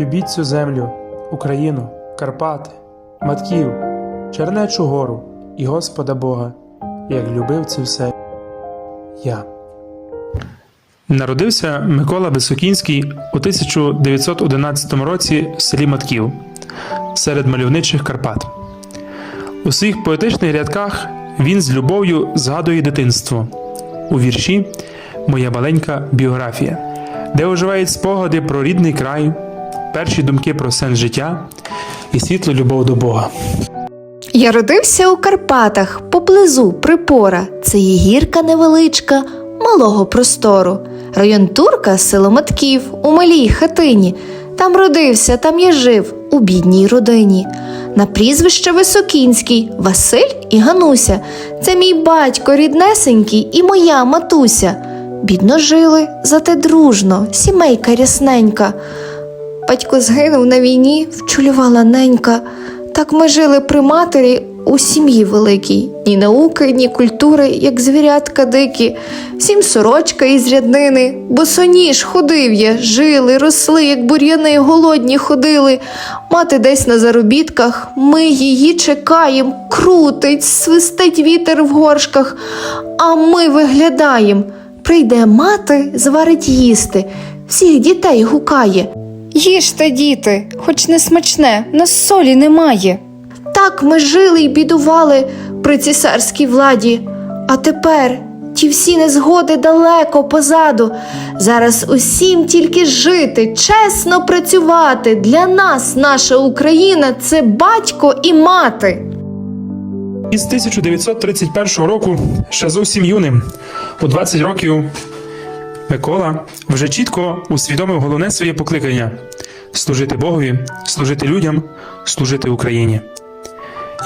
Любіть цю землю, Україну, Карпати, Матків, Чернечу гору і Господа Бога, як любив це все я. Народився Микола Високінський у 1911 році в селі Матків серед мальовничих Карпат. У своїх поетичних рядках він з любов'ю згадує дитинство у вірші Моя маленька біографія, де оживають спогади про рідний край, перші думки про сенс життя і світлу любов до Бога. Я родився у Карпатах, поблизу припора. Це є гірка невеличка, малого простору. Район Турка, село Матків, у малій хатині. Там родився, там я жив, у бідній родині. На прізвище Високінський, Василь і Гануся. Це мій батько ріднесенький і моя матуся. Бідно жили, зате дружно, сімейка рясненька. Батько згинув на війні, вчулювала ненька. Так ми жили при матері у сім'ї великій. Ні науки, ні культури, як звірятка дикі. Всім сорочка із ряднини, босоніж ходив я, жили, росли, як бур'яни, голодні ходили. Мати десь на заробітках, ми її чекаєм, крутить, свистить вітер в горшках, а ми виглядаєм. Прийде мати, зварить їсти, всіх дітей гукає. Їжте, діти, хоч не смачне, нас солі немає. Так ми жили й бідували при цісарській владі, а тепер ті всі незгоди далеко позаду. Зараз усім тільки жити, чесно працювати. Для нас наша Україна це батько і мати. Із 1931 року, ще зовсім юним, у 20 років, Микола вже чітко усвідомив головне своє покликання служити Богові, служити людям, служити Україні.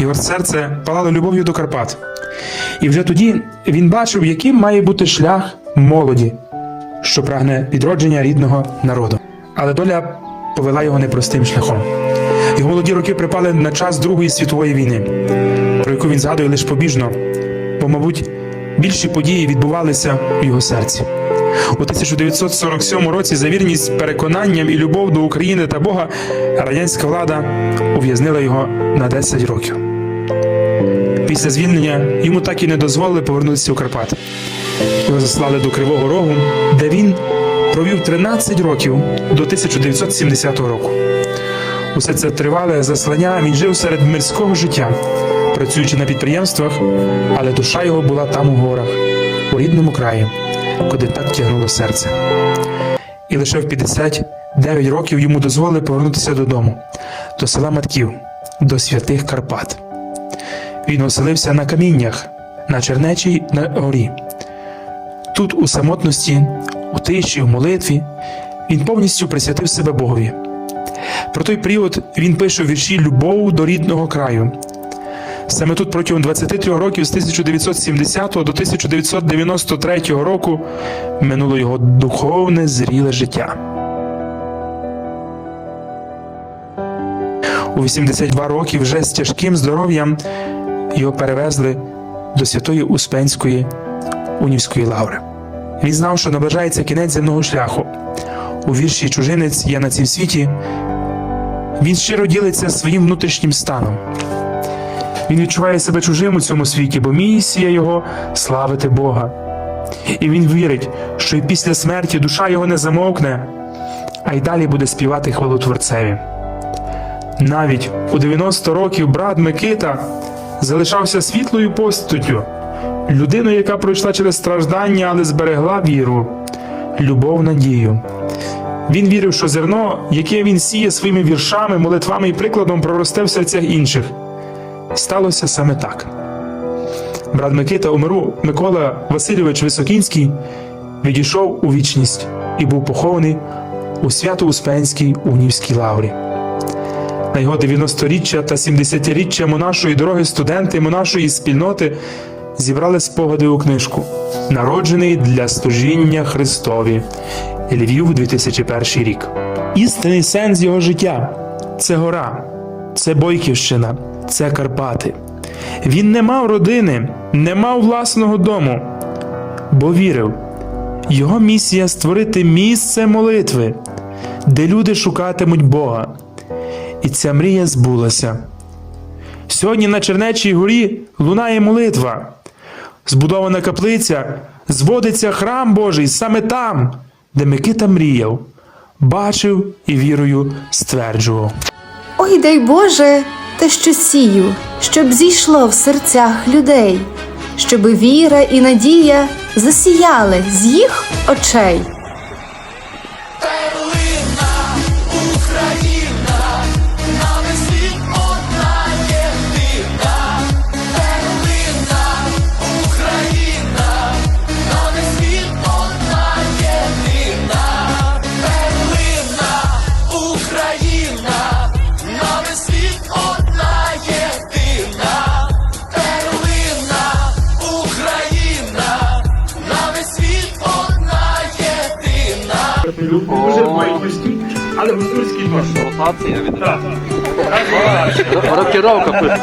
Його серце палало любов'ю до Карпат. І вже тоді він бачив, яким має бути шлях молоді, що прагне відродження рідного народу. Але доля повела його непростим шляхом. Його молоді роки припали на час Другої світової війни, про яку він згадує лише побіжно, бо, мабуть, більші події відбувалися у його серці. У 1947 році за вірність переконанням і любов до України та Бога радянська влада ув'язнила його на 10 років. Після звільнення йому так і не дозволили повернутися у Карпати. Його заслали до Кривого Рогу, де він провів 13 років до 1970 року. Усе це тривале заслання він жив серед мирського життя, працюючи на підприємствах, але душа його була там у горах, у рідному краї, куди так тягнуло серце. І лише в 59 років йому дозволили повернутися додому, до села Матків, до святих Карпат. Він оселився на каміннях, на Чернечій на горі. Тут, у самотності, у тиші, в молитві, він повністю присвятив себе Богові. Про той період він пише у вірші Любов до рідного краю. Саме тут протягом 23 років з 1970 до 1993 року минуло його духовне зріле життя. У 82 роки вже з тяжким здоров'ям його перевезли до святої Успенської унівської лаври. Він знав, що наближається кінець земного шляху. У вірші Чужинець я на цім світі він щиро ділиться своїм внутрішнім станом. Він відчуває себе чужим у цьому світі, бо місія його славити Бога. І він вірить, що і після смерті душа його не замовкне, а й далі буде співати хвалу Творцеві. Навіть у 90 років брат Микита залишався світлою постаттю, людиною, яка пройшла через страждання, але зберегла віру, любов, надію. Він вірив, що зерно, яке він сіє своїми віршами, молитвами і прикладом, проросте в серцях інших. Сталося саме так. Брат Микита у миру Микола Васильович Високінський відійшов у вічність і був похований у Свято-Успенській унівській лаврі. На його 90-річчя та 70-річчя монашої дороги студенти монашої спільноти зібрали спогади у книжку Народжений для служіння Христові. Львів 2001 рік. Істинний сенс його життя це гора, це Бойківщина, це Карпати. Він не мав родини, не мав власного дому, бо вірив, його місія створити місце молитви, де люди шукатимуть Бога. І ця мрія збулася. Сьогодні на Чернечій горі лунає молитва. Збудована каплиця, зводиться храм Божий саме там, де Микита мріяв, бачив і вірою стверджував. Ой, дай Боже, те, що сію, щоб зійшло в серцях людей, щоби віра і надія засіяли з їх очей. Але дощ. Ротація від Рокіровка.